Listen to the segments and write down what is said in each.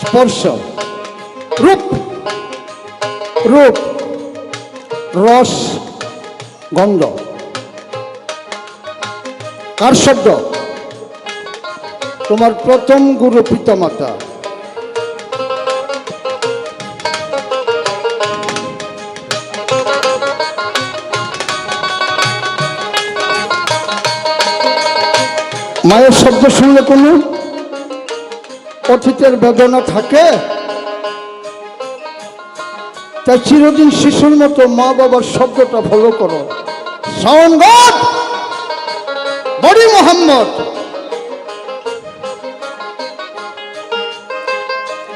স্পর্শ। রূপ। রূপ। রস। গন্ধ। কার শব্দ? তোমার প্রথম গুরু পিতামাতা। মায়ের শব্দ শুনলে কোনো? অতীতের বেদনা থাকে। তাই চিরদিন শিশুর মতো মা বাবার শব্দটা ফলো করো। বডি মোহাম্মদ!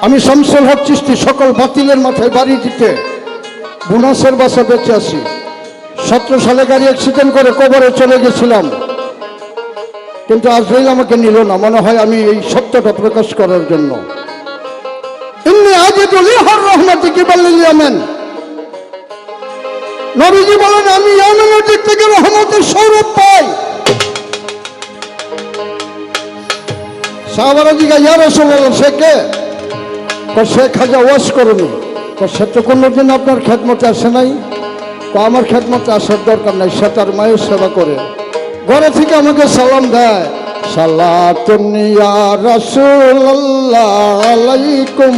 আমি শামসুল হক চিস্তি সকল বাতিলের মাথায় বাড়ি দিতে বোনাসের বাসা বেঁচে আছি। সতেরো সালে গাড়ি অ্যাক্সিডেন্ট করে কবরে চলে গেছিলাম। কিন্তু আজরাইল আমাকে নিল না। মনে হয় আমি এই সত্যটা প্রকাশ করার জন্য। আমি থেকে রহমতের পাই। সে সে তো কোনোদিন আপনার খেদমতে আসে নাই। তো আমার খেদমতে আসার দরকার নাই, সে তার মায়ের সেবা করে। ঘরে থেকে আমাকে সালাম দেয়। সালাতুনিয়া রাসূলুল্লাহ আলাইকুম।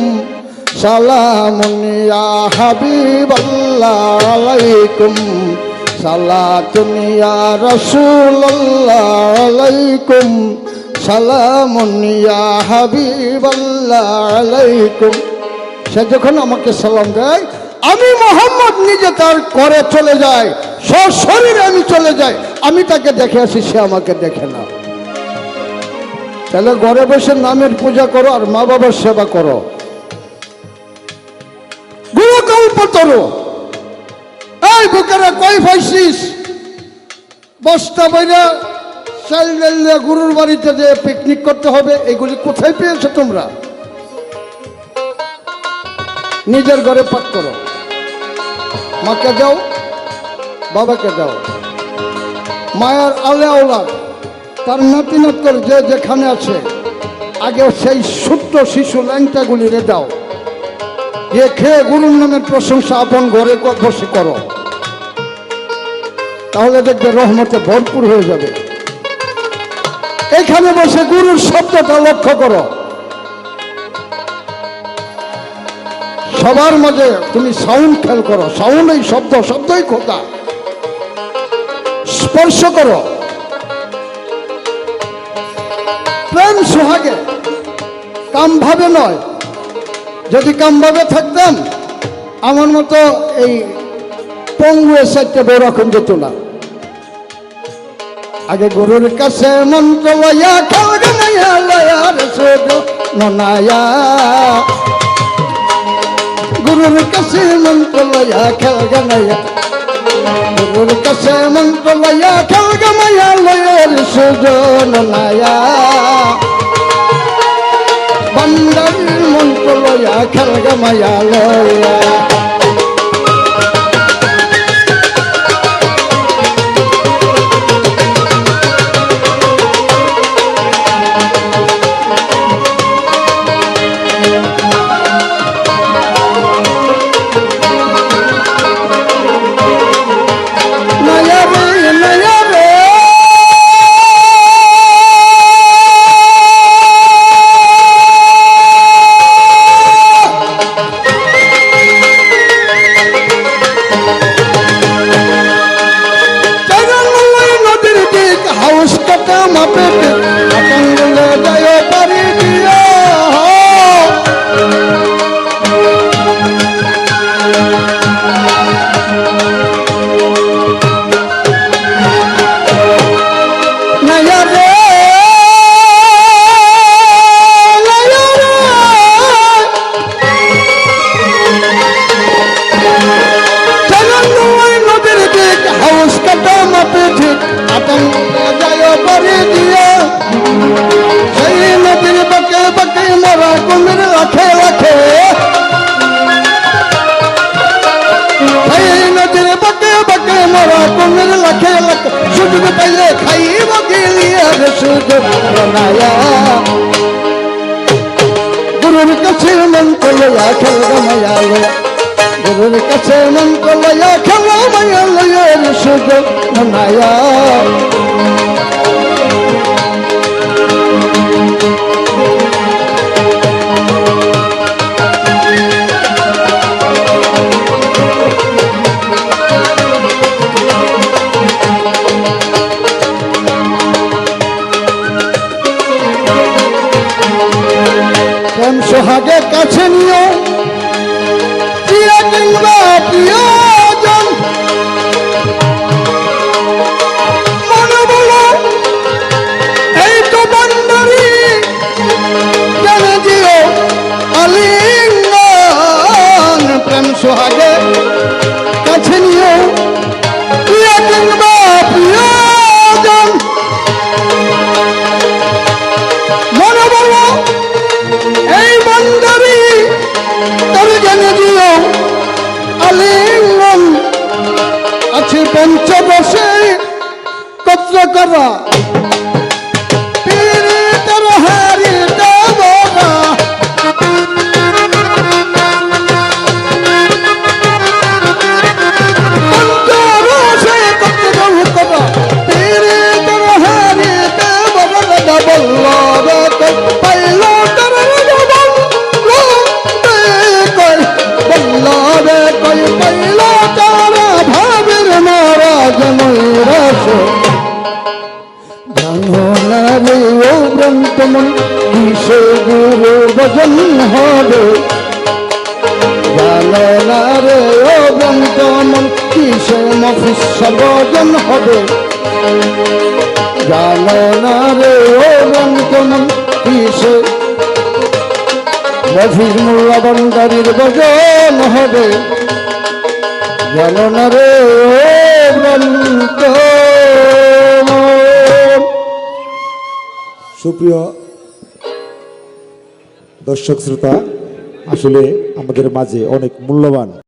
সালামুনিয়া হাবিবাল্লাহ আলাইকুম। সালাতুনিয়া রাসূলুল্লাহ আলাইকুম। সালামুনিয়া হাবিবাল্লাহ আলাইকুম। সে যখন আমাকে সালাম দেয়, আমি মোহাম্মদ নিজে তার করে চলে যাই। সশরীরে আমি চলে যাই। আমি তাকে দেখে আসি, সে আমাকে দেখে না। তাহলে ঘরে বসে নামের পূজা করো আর মা বাবার সেবা করো। গুরুকল্প তরু এই বুকেরা কই পাইছিস? বস্তা বইরা দিয়ে গুরুর বাড়িতে যে পিকনিক করতে হবে, এগুলি কোথায় পেয়েছ তোমরা? নিজের ঘরে পাক করো। মাকে দাও, বাবাকে দাও। মায়ের আলে তার নাতি যে যেখানে আছে, আগে সেই ছোট্ট শিশু ল্যাংটাগুলি রে দাও। যে খেয়ে গুরুর নামের প্রশংসা আপন ঘরে বসে করো। তাহলে দেখবে রহমতে ভরপুর হয়ে যাবে। এখানে বসে গুরুর শব্দটা লক্ষ্য করো। সবার মাঝে তুমি সাউন্ড খেয়াল করো। সাউন্ড এই শব্দ, শব্দই খোকা স্পর্শ করো। প্রেম সোহাগে কাম ভাবে নয়। যদি কাম ভাবে থাকতাম আমার মতো এই পঙ্গু সাইডটা বড় রকম যেত না। আগে গুরুর কাছে মন্ত্র গুরুর কাছে মন্ত্র লয়া খেলগা নাইয়া গুরুর কাছে মন্ত্র লয়া খেলগা মায়া লয়ের সুজন নায়া বন্দর মন্ত্র লয়া খেলগ মায়া লয়া হাউস কাটা মাপে আতঙ্গলে যায় পারি দিয়া নয়া রে নয়া রে চরণময় নদীর দিক হাউস কাটা মাপে ঠিক আতঙ্কে যায় পারি দিয়া। সেই নদীর বাকে বাকে মরা কুমির লাখে লাখে সেই নদীর বাকে বাকে মরা কুমির লাখে লাখে সুযোগ পাইলে খাইব গেলিয়া রে সুযোগ বানায়া। গুরুর কাছে মন কলয়া খেলবা মায়া লয়া গুরুর কাছে মন কলয়া খেলা মায়া লয়ের সুযোগ নায়া প্রেম সোহাগে কাছে নিয়ে প্রিয় কিংবা প্রিয়জন ব্রন্তমন কিসে গুরু ভজন হবে? জানো না রে কিসে মফিস ভজন হবে? জানো না রে ও কিসে মফিস হবে? সুপ্রিয় দর্শক শ্রোতা আসলে আমাদের মাঝে অনেক মূল্যবান